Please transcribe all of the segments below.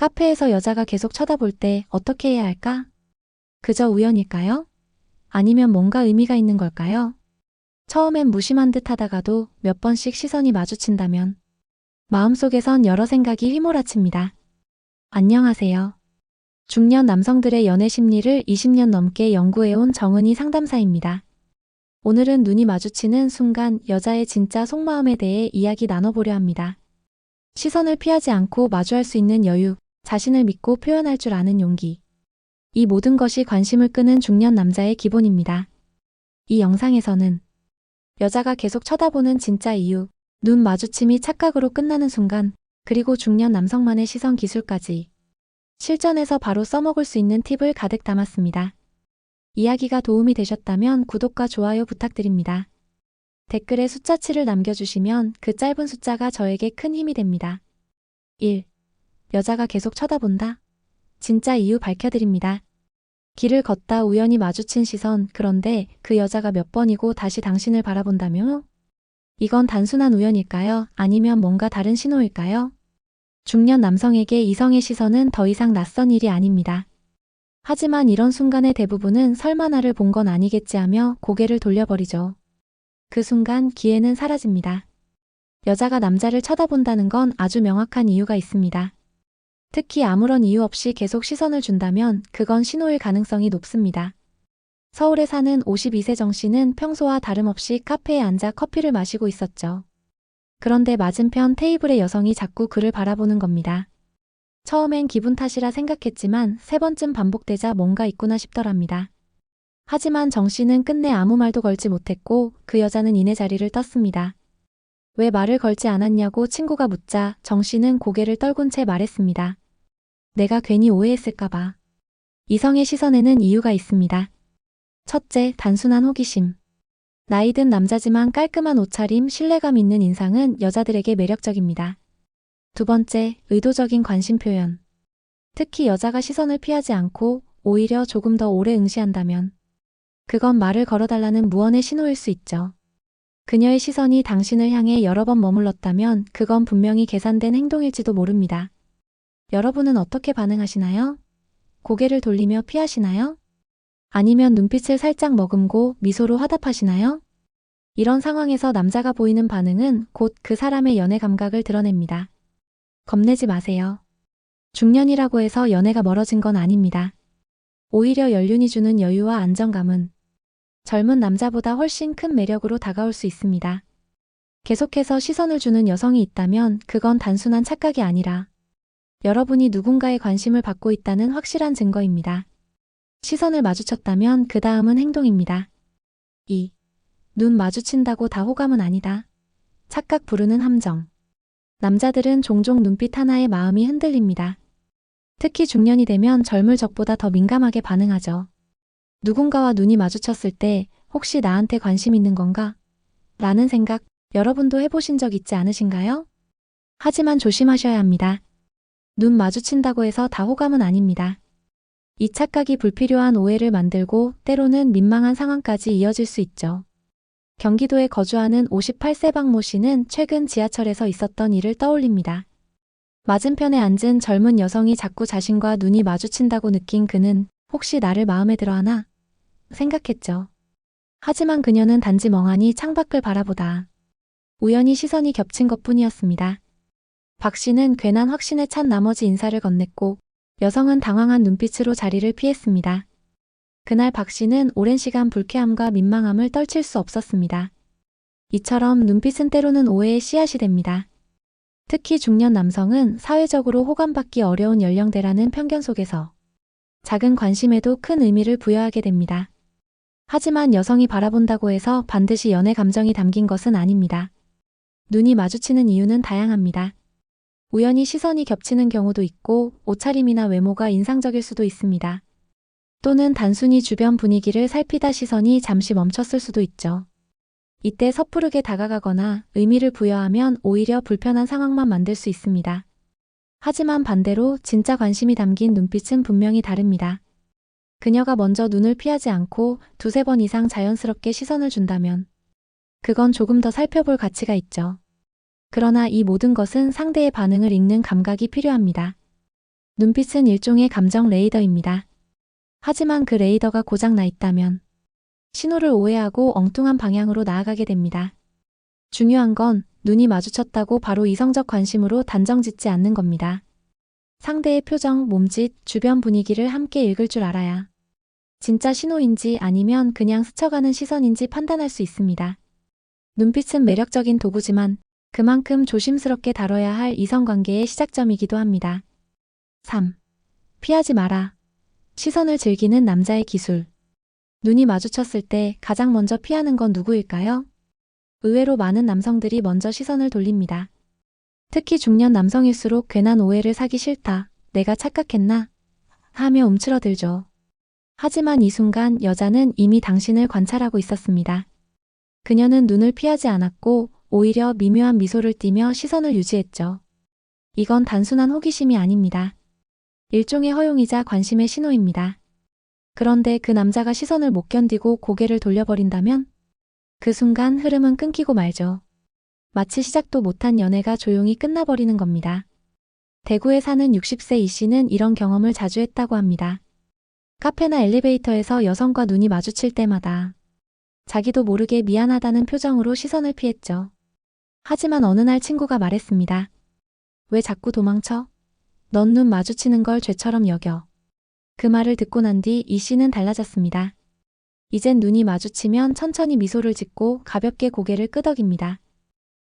카페에서 여자가 계속 쳐다볼 때 어떻게 해야 할까? 그저 우연일까요? 아니면 뭔가 의미가 있는 걸까요? 처음엔 무심한 듯 하다가도 몇 번씩 시선이 마주친다면 마음속에선 여러 생각이 휘몰아칩니다. 안녕하세요. 중년 남성들의 연애 심리를 20년 넘게 연구해온 정은희 상담사입니다. 오늘은 눈이 마주치는 순간 여자의 진짜 속마음에 대해 이야기 나눠보려 합니다. 시선을 피하지 않고 마주할 수 있는 여유, 자신을 믿고 표현할 줄 아는 용기. 이 모든 것이 관심을 끄는 중년 남자의 기본입니다. 이 영상에서는 여자가 계속 쳐다보는 진짜 이유, 눈 마주침이 착각으로 끝나는 순간, 그리고 중년 남성만의 시선 기술까지 실전에서 바로 써먹을 수 있는 팁을 가득 담았습니다. 이야기가 도움이 되셨다면 구독과 좋아요 부탁드립니다. 댓글에 숫자치를 남겨주시면 그 짧은 숫자가 저에게 큰 힘이 됩니다. 1. 여자가 계속 쳐다본다. 진짜 이유 밝혀드립니다. 길을 걷다 우연히 마주친 시선, 그런데 그 여자가 몇 번이고 다시 당신을 바라본다며? 이건 단순한 우연일까요? 아니면 뭔가 다른 신호일까요? 중년 남성에게 이성의 시선은 더 이상 낯선 일이 아닙니다. 하지만 이런 순간의 대부분은 설마 나를 본 건 아니겠지 하며 고개를 돌려버리죠. 그 순간 기회는 사라집니다. 여자가 남자를 쳐다본다는 건 아주 명확한 이유가 있습니다. 특히 아무런 이유 없이 계속 시선을 준다면 그건 신호일 가능성이 높습니다. 서울에 사는 52세 정 씨는 평소와 다름없이 카페에 앉아 커피를 마시고 있었죠. 그런데 맞은편 테이블의 여성이 자꾸 그를 바라보는 겁니다. 처음엔 기분 탓이라 생각했지만 세 번쯤 반복되자 뭔가 있구나 싶더랍니다. 하지만 정 씨는 끝내 아무 말도 걸지 못했고 그 여자는 이내 자리를 떴습니다. 왜 말을 걸지 않았냐고 친구가 묻자 정 씨는 고개를 떨군 채 말했습니다. 내가 괜히 오해했을까봐. 이성의 시선에는 이유가 있습니다. 첫째, 단순한 호기심. 나이든 남자지만 깔끔한 옷차림, 신뢰감 있는 인상은 여자들에게 매력적입니다. 두 번째, 의도적인 관심 표현. 특히 여자가 시선을 피하지 않고 오히려 조금 더 오래 응시한다면 그건 말을 걸어달라는 무언의 신호일 수 있죠. 그녀의 시선이 당신을 향해 여러 번 머물렀다면 그건 분명히 계산된 행동일지도 모릅니다. 여러분은 어떻게 반응하시나요? 고개를 돌리며 피하시나요? 아니면 눈빛을 살짝 머금고 미소로 화답하시나요? 이런 상황에서 남자가 보이는 반응은 곧 그 사람의 연애 감각을 드러냅니다. 겁내지 마세요. 중년이라고 해서 연애가 멀어진 건 아닙니다. 오히려 연륜이 주는 여유와 안정감은 젊은 남자보다 훨씬 큰 매력으로 다가올 수 있습니다. 계속해서 시선을 주는 여성이 있다면 그건 단순한 착각이 아니라 여러분이 누군가의 관심을 받고 있다는 확실한 증거입니다. 시선을 마주쳤다면 그 다음은 행동입니다. 2. 눈 마주친다고 다 호감은 아니다. 착각 부르는 함정. 남자들은 종종 눈빛 하나에 마음이 흔들립니다. 특히 중년이 되면 젊을 적보다 더 민감하게 반응하죠. 누군가와 눈이 마주쳤을 때 혹시 나한테 관심 있는 건가? 라는 생각 여러분도 해보신 적 있지 않으신가요? 하지만 조심하셔야 합니다. 눈 마주친다고 해서 다 호감은 아닙니다. 이 착각이 불필요한 오해를 만들고 때로는 민망한 상황까지 이어질 수 있죠. 경기도에 거주하는 58세 박모 씨는 최근 지하철에서 있었던 일을 떠올립니다. 맞은편에 앉은 젊은 여성이 자꾸 자신과 눈이 마주친다고 느낀 그는 혹시 나를 마음에 들어 하나? 생각했죠. 하지만 그녀는 단지 멍하니 창밖을 바라보다 우연히 시선이 겹친 것 뿐이었습니다. 박 씨는 괜한 확신에 찬 나머지 인사를 건넸고 여성은 당황한 눈빛으로 자리를 피했습니다. 그날 박 씨는 오랜 시간 불쾌함과 민망함을 떨칠 수 없었습니다. 이처럼 눈빛은 때로는 오해의 씨앗이 됩니다. 특히 중년 남성은 사회적으로 호감받기 어려운 연령대라는 편견 속에서 작은 관심에도 큰 의미를 부여하게 됩니다. 하지만 여성이 바라본다고 해서 반드시 연애 감정이 담긴 것은 아닙니다. 눈이 마주치는 이유는 다양합니다. 우연히 시선이 겹치는 경우도 있고 옷차림이나 외모가 인상적일 수도 있습니다. 또는 단순히 주변 분위기를 살피다 시선이 잠시 멈췄을 수도 있죠. 이때 섣부르게 다가가거나 의미를 부여하면 오히려 불편한 상황만 만들 수 있습니다. 하지만 반대로 진짜 관심이 담긴 눈빛은 분명히 다릅니다. 그녀가 먼저 눈을 피하지 않고 두세 번 이상 자연스럽게 시선을 준다면 그건 조금 더 살펴볼 가치가 있죠. 그러나 이 모든 것은 상대의 반응을 읽는 감각이 필요합니다. 눈빛은 일종의 감정 레이더입니다. 하지만 그 레이더가 고장 나 있다면 신호를 오해하고 엉뚱한 방향으로 나아가게 됩니다. 중요한 건 눈이 마주쳤다고 바로 이성적 관심으로 단정 짓지 않는 겁니다. 상대의 표정, 몸짓, 주변 분위기를 함께 읽을 줄 알아야 진짜 신호인지 아니면 그냥 스쳐가는 시선인지 판단할 수 있습니다. 눈빛은 매력적인 도구지만 그만큼 조심스럽게 다뤄야 할 이성관계의 시작점이기도 합니다. 3. 피하지 마라. 시선을 즐기는 남자의 기술. 눈이 마주쳤을 때 가장 먼저 피하는 건 누구일까요? 의외로 많은 남성들이 먼저 시선을 돌립니다. 특히 중년 남성일수록 괜한 오해를 사기 싫다. 내가 착각했나? 하며 움츠러들죠. 하지만 이 순간 여자는 이미 당신을 관찰하고 있었습니다. 그녀는 눈을 피하지 않았고 오히려 미묘한 미소를 띠며 시선을 유지했죠. 이건 단순한 호기심이 아닙니다. 일종의 허용이자 관심의 신호입니다. 그런데 그 남자가 시선을 못 견디고 고개를 돌려버린다면 그 순간 흐름은 끊기고 말죠. 마치 시작도 못한 연애가 조용히 끝나버리는 겁니다. 대구에 사는 60세 이 씨는 이런 경험을 자주 했다고 합니다. 카페나 엘리베이터에서 여성과 눈이 마주칠 때마다 자기도 모르게 미안하다는 표정으로 시선을 피했죠. 하지만 어느 날 친구가 말했습니다. 왜 자꾸 도망쳐? 넌 눈 마주치는 걸 죄처럼 여겨. 그 말을 듣고 난 뒤 이 씨는 달라졌습니다. 이젠 눈이 마주치면 천천히 미소를 짓고 가볍게 고개를 끄덕입니다.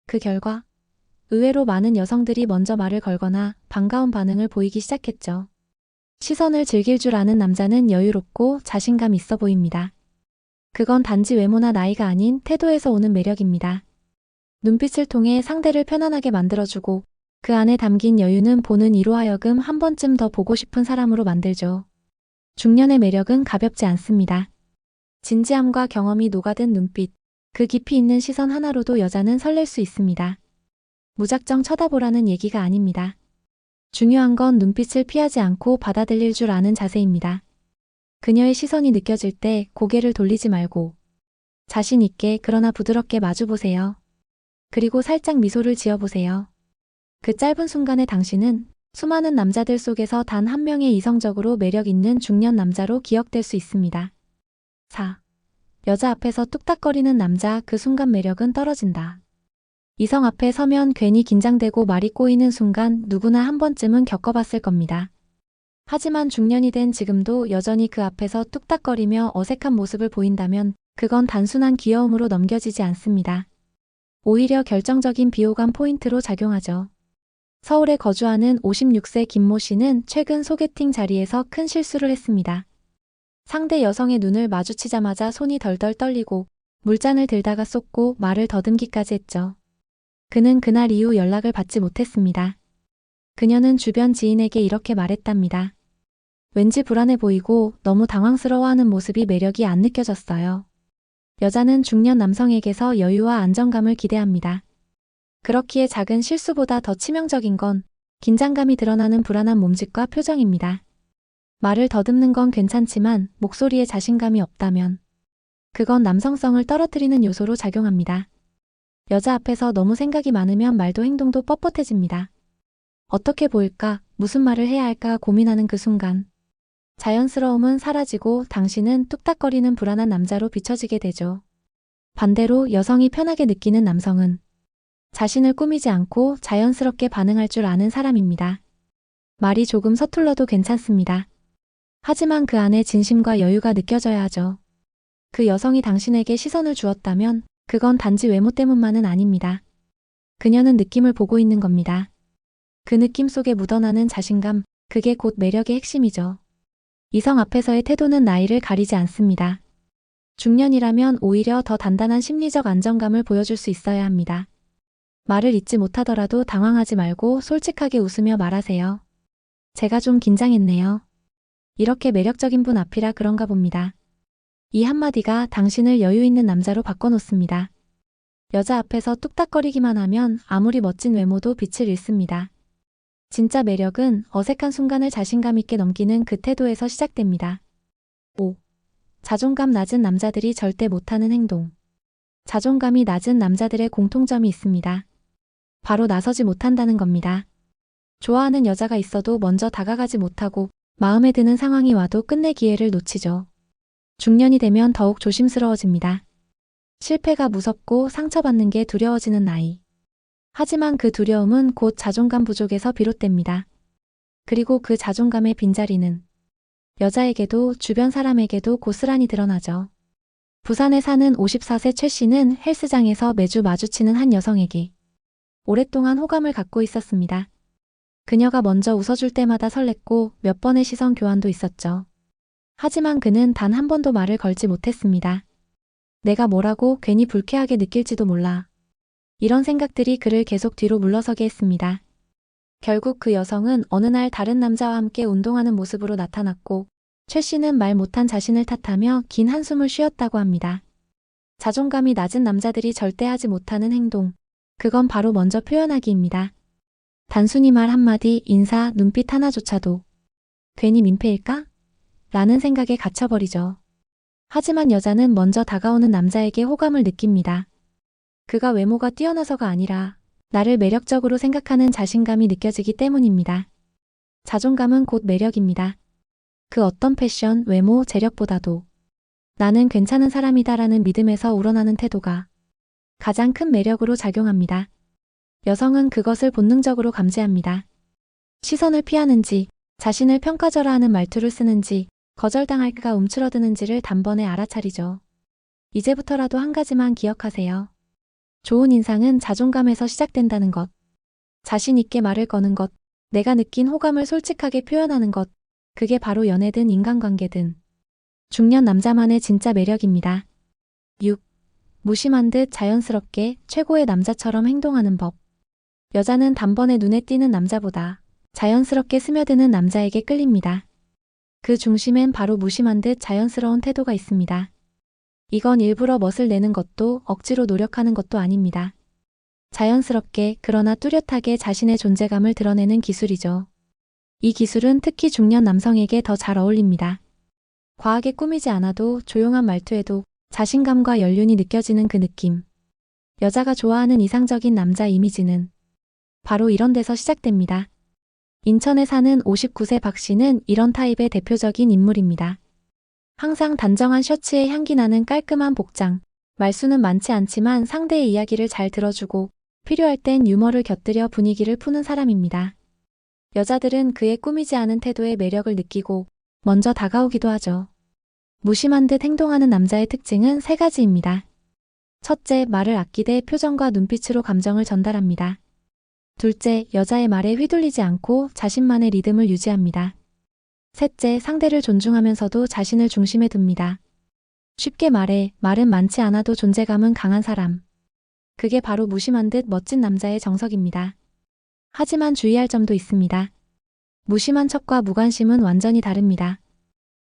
그 결과 의외로 많은 여성들이 먼저 말을 걸거나 반가운 반응을 보이기 시작했죠. 시선을 즐길 줄 아는 남자는 여유롭고 자신감 있어 보입니다. 그건 단지 외모나 나이가 아닌 태도에서 오는 매력입니다. 눈빛을 통해 상대를 편안하게 만들어주고 그 안에 담긴 여유는 보는 이로 하여금 한 번쯤 더 보고 싶은 사람으로 만들죠. 중년의 매력은 가볍지 않습니다. 진지함과 경험이 녹아든 눈빛, 그 깊이 있는 시선 하나로도 여자는 설렐 수 있습니다. 무작정 쳐다보라는 얘기가 아닙니다. 중요한 건 눈빛을 피하지 않고 받아들일 줄 아는 자세입니다. 그녀의 시선이 느껴질 때 고개를 돌리지 말고 자신 있게 그러나 부드럽게 마주보세요. 그리고 살짝 미소를 지어보세요. 그 짧은 순간에 당신은 수많은 남자들 속에서 단 한 명의 이성적으로 매력 있는 중년 남자로 기억될 수 있습니다. 4. 여자 앞에서 뚝딱거리는 남자 그 순간 매력은 떨어진다. 이성 앞에 서면 괜히 긴장되고 말이 꼬이는 순간 누구나 한 번쯤은 겪어봤을 겁니다. 하지만 중년이 된 지금도 여전히 그 앞에서 뚝딱거리며 어색한 모습을 보인다면 그건 단순한 귀여움으로 넘겨지지 않습니다. 오히려 결정적인 비호감 포인트로 작용하죠. 서울에 거주하는 56세 김모 씨는 최근 소개팅 자리에서 큰 실수를 했습니다. 상대 여성의 눈을 마주치자마자 손이 덜덜 떨리고 물잔을 들다가 쏟고 말을 더듬기까지 했죠. 그는 그날 이후 연락을 받지 못했습니다. 그녀는 주변 지인에게 이렇게 말했답니다. 왠지 불안해 보이고 너무 당황스러워하는 모습이 매력이 안 느껴졌어요. 여자는 중년 남성에게서 여유와 안정감을 기대합니다. 그렇기에 작은 실수보다 더 치명적인 건 긴장감이 드러나는 불안한 몸짓과 표정입니다. 말을 더듬는 건 괜찮지만 목소리에 자신감이 없다면 그건 남성성을 떨어뜨리는 요소로 작용합니다. 여자 앞에서 너무 생각이 많으면 말도 행동도 뻣뻣해집니다. 어떻게 보일까, 무슨 말을 해야 할까 고민하는 그 순간. 자연스러움은 사라지고 당신은 뚝딱거리는 불안한 남자로 비춰지게 되죠. 반대로 여성이 편하게 느끼는 남성은 자신을 꾸미지 않고 자연스럽게 반응할 줄 아는 사람입니다. 말이 조금 서툴러도 괜찮습니다. 하지만 그 안에 진심과 여유가 느껴져야 하죠. 그 여성이 당신에게 시선을 주었다면 그건 단지 외모 때문만은 아닙니다. 그녀는 느낌을 보고 있는 겁니다. 그 느낌 속에 묻어나는 자신감, 그게 곧 매력의 핵심이죠. 이성 앞에서의 태도는 나이를 가리지 않습니다. 중년이라면 오히려 더 단단한 심리적 안정감을 보여줄 수 있어야 합니다. 말을 잊지 못하더라도 당황하지 말고 솔직하게 웃으며 말하세요. 제가 좀 긴장했네요. 이렇게 매력적인 분 앞이라 그런가 봅니다. 이 한마디가 당신을 여유 있는 남자로 바꿔놓습니다. 여자 앞에서 뚝딱거리기만 하면 아무리 멋진 외모도 빛을 잃습니다. 진짜 매력은 어색한 순간을 자신감 있게 넘기는 그 태도에서 시작됩니다. 5. 자존감 낮은 남자들이 절대 못하는 행동. 자존감이 낮은 남자들의 공통점이 있습니다. 바로 나서지 못한다는 겁니다. 좋아하는 여자가 있어도 먼저 다가가지 못하고 마음에 드는 상황이 와도 끝내 기회를 놓치죠. 중년이 되면 더욱 조심스러워집니다. 실패가 무섭고 상처받는 게 두려워지는 나이. 하지만 그 두려움은 곧 자존감 부족에서 비롯됩니다. 그리고 그 자존감의 빈자리는 여자에게도 주변 사람에게도 고스란히 드러나죠. 부산에 사는 54세 최 씨는 헬스장에서 매주 마주치는 한 여성에게 오랫동안 호감을 갖고 있었습니다. 그녀가 먼저 웃어줄 때마다 설렜고 몇 번의 시선 교환도 있었죠. 하지만 그는 단 한 번도 말을 걸지 못했습니다. 내가 뭐라고 괜히 불쾌하게 느낄지도 몰라. 이런 생각들이 그를 계속 뒤로 물러서게 했습니다. 결국 그 여성은 어느 날 다른 남자와 함께 운동하는 모습으로 나타났고 최 씨는 말 못한 자신을 탓하며 긴 한숨을 쉬었다고 합니다. 자존감이 낮은 남자들이 절대 하지 못하는 행동. 그건 바로 먼저 표현하기입니다. 단순히 말 한마디, 인사, 눈빛 하나조차도 괜히 민폐일까? 라는 생각에 갇혀버리죠. 하지만 여자는 먼저 다가오는 남자에게 호감을 느낍니다. 그가 외모가 뛰어나서가 아니라 나를 매력적으로 생각하는 자신감이 느껴지기 때문입니다. 자존감은 곧 매력입니다. 그 어떤 패션, 외모, 재력보다도 나는 괜찮은 사람이다라는 믿음에서 우러나는 태도가 가장 큰 매력으로 작용합니다. 여성은 그것을 본능적으로 감지합니다. 시선을 피하는지, 자신을 평가절하 하는 말투를 쓰는지, 거절당할까 움츠러드는지를 단번에 알아차리죠. 이제부터라도 한 가지만 기억하세요. 좋은 인상은 자존감에서 시작된다는 것. 자신 있게 말을 거는 것, 내가 느낀 호감을 솔직하게 표현하는 것, 그게 바로 연애든 인간관계든 중년 남자만의 진짜 매력입니다. 6. 무심한 듯 자연스럽게 최고의 남자처럼 행동하는 법. 여자는 단번에 눈에 띄는 남자보다 자연스럽게 스며드는 남자에게 끌립니다. 그 중심엔 바로 무심한 듯 자연스러운 태도가 있습니다. 이건 일부러 멋을 내는 것도 억지로 노력하는 것도 아닙니다. 자연스럽게 그러나 뚜렷하게 자신의 존재감을 드러내는 기술이죠. 이 기술은 특히 중년 남성에게 더 잘 어울립니다. 과하게 꾸미지 않아도 조용한 말투에도 자신감과 연륜이 느껴지는 그 느낌. 여자가 좋아하는 이상적인 남자 이미지는 바로 이런 데서 시작됩니다. 인천에 사는 59세 박 씨는 이런 타입의 대표적인 인물입니다. 항상 단정한 셔츠에 향기 나는 깔끔한 복장, 말수는 많지 않지만 상대의 이야기를 잘 들어주고 필요할 땐 유머를 곁들여 분위기를 푸는 사람입니다. 여자들은 그의 꾸미지 않은 태도에 매력을 느끼고 먼저 다가오기도 하죠. 무심한 듯 행동하는 남자의 특징은 세 가지입니다. 첫째, 말을 아끼되 표정과 눈빛으로 감정을 전달합니다. 둘째, 여자의 말에 휘둘리지 않고 자신만의 리듬을 유지합니다. 셋째, 상대를 존중하면서도 자신을 중심에 둡니다. 쉽게 말해, 말은 많지 않아도 존재감은 강한 사람. 그게 바로 무심한 듯 멋진 남자의 정석입니다. 하지만 주의할 점도 있습니다. 무심한 척과 무관심은 완전히 다릅니다.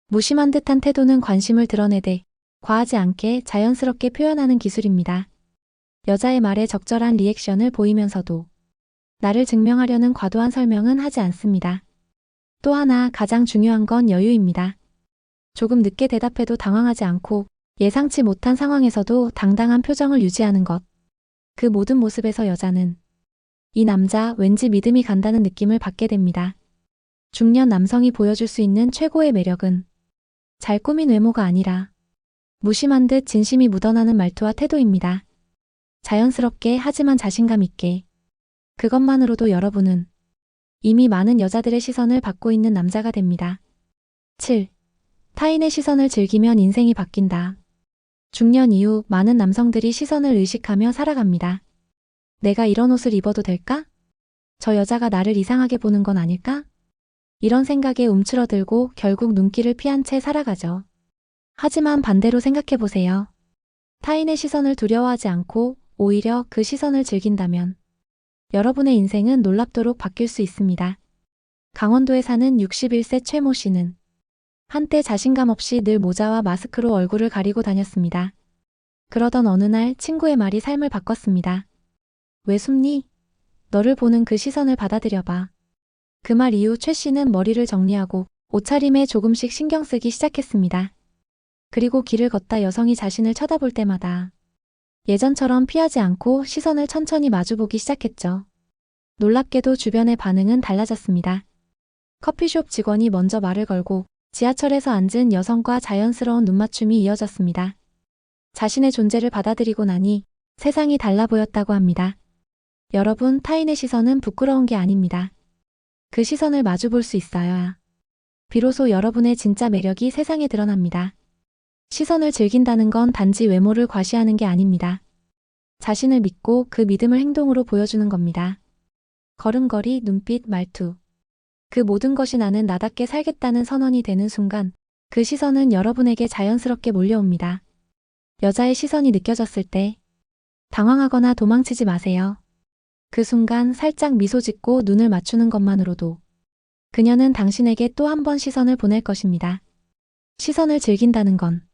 무심한 듯한 태도는 관심을 드러내되 과하지 않게 자연스럽게 표현하는 기술입니다. 여자의 말에 적절한 리액션을 보이면서도 나를 증명하려는 과도한 설명은 하지 않습니다. 또 하나 가장 중요한 건 여유입니다. 조금 늦게 대답해도 당황하지 않고 예상치 못한 상황에서도 당당한 표정을 유지하는 것. 그 모든 모습에서 여자는 이 남자 왠지 믿음이 간다는 느낌을 받게 됩니다. 중년 남성이 보여줄 수 있는 최고의 매력은 잘 꾸민 외모가 아니라 무심한 듯 진심이 묻어나는 말투와 태도입니다. 자연스럽게 하지만 자신감 있게 그것만으로도 여러분은 이미 많은 여자들의 시선을 받고 있는 남자가 됩니다. 7. 타인의 시선을 즐기면 인생이 바뀐다. 중년 이후 많은 남성들이 시선을 의식하며 살아갑니다. 내가 이런 옷을 입어도 될까? 저 여자가 나를 이상하게 보는 건 아닐까? 이런 생각에 움츠러들고 결국 눈길을 피한 채 살아가죠. 하지만 반대로 생각해 보세요. 타인의 시선을 두려워하지 않고 오히려 그 시선을 즐긴다면 여러분의 인생은 놀랍도록 바뀔 수 있습니다. 강원도에 사는 61세 최모 씨는 한때 자신감 없이 늘 모자와 마스크로 얼굴을 가리고 다녔습니다. 그러던 어느 날 친구의 말이 삶을 바꿨습니다. 왜 숨니? 너를 보는 그 시선을 받아들여봐. 그 말 이후 최 씨는 머리를 정리하고 옷차림에 조금씩 신경 쓰기 시작했습니다. 그리고 길을 걷다 여성이 자신을 쳐다볼 때마다 예전처럼 피하지 않고 시선을 천천히 마주보기 시작했죠. 놀랍게도 주변의 반응은 달라졌습니다. 커피숍 직원이 먼저 말을 걸고 지하철에서 앉은 여성과 자연스러운 눈맞춤이 이어졌습니다. 자신의 존재를 받아들이고 나니 세상이 달라 보였다고 합니다. 여러분, 타인의 시선은 부끄러운 게 아닙니다. 그 시선을 마주 볼 수 있어야 비로소 여러분의 진짜 매력이 세상에 드러납니다. 시선을 즐긴다는 건 단지 외모를 과시하는 게 아닙니다. 자신을 믿고 그 믿음을 행동으로 보여주는 겁니다. 걸음걸이, 눈빛, 말투. 그 모든 것이 나는 나답게 살겠다는 선언이 되는 순간 그 시선은 여러분에게 자연스럽게 몰려옵니다. 여자의 시선이 느껴졌을 때 당황하거나 도망치지 마세요. 그 순간 살짝 미소 짓고 눈을 맞추는 것만으로도 그녀는 당신에게 또 한 번 시선을 보낼 것입니다. 시선을 즐긴다는 건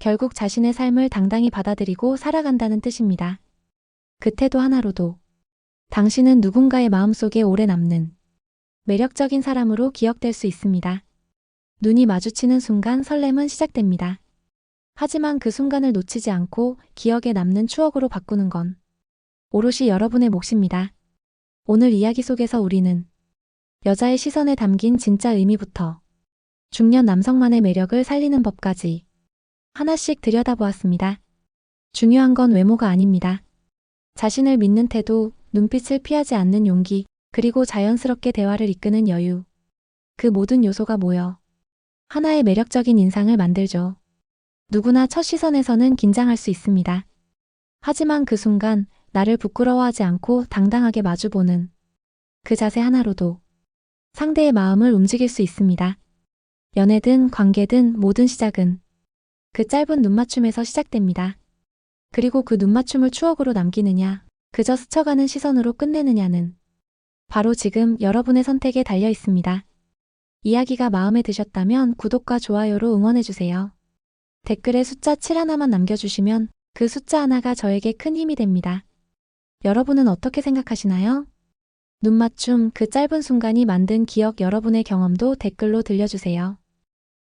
결국 자신의 삶을 당당히 받아들이고 살아간다는 뜻입니다. 그 태도 하나로도 당신은 누군가의 마음속에 오래 남는 매력적인 사람으로 기억될 수 있습니다. 눈이 마주치는 순간 설렘은 시작됩니다. 하지만 그 순간을 놓치지 않고 기억에 남는 추억으로 바꾸는 건 오롯이 여러분의 몫입니다. 오늘 이야기 속에서 우리는 여자의 시선에 담긴 진짜 의미부터 중년 남성만의 매력을 살리는 법까지 하나씩 들여다보았습니다. 중요한 건 외모가 아닙니다. 자신을 믿는 태도, 눈빛을 피하지 않는 용기, 그리고 자연스럽게 대화를 이끄는 여유. 그 모든 요소가 모여 하나의 매력적인 인상을 만들죠. 누구나 첫 시선에서는 긴장할 수 있습니다. 하지만 그 순간 나를 부끄러워하지 않고 당당하게 마주보는 그 자세 하나로도 상대의 마음을 움직일 수 있습니다. 연애든 관계든 모든 시작은 그 짧은 눈맞춤에서 시작됩니다. 그리고 그 눈맞춤을 추억으로 남기느냐, 그저 스쳐가는 시선으로 끝내느냐는 바로 지금 여러분의 선택에 달려 있습니다. 이야기가 마음에 드셨다면 구독과 좋아요로 응원해주세요. 댓글에 숫자 7 하나만 남겨주시면 그 숫자 하나가 저에게 큰 힘이 됩니다. 여러분은 어떻게 생각하시나요? 눈맞춤 그 짧은 순간이 만든 기억 여러분의 경험도 댓글로 들려주세요.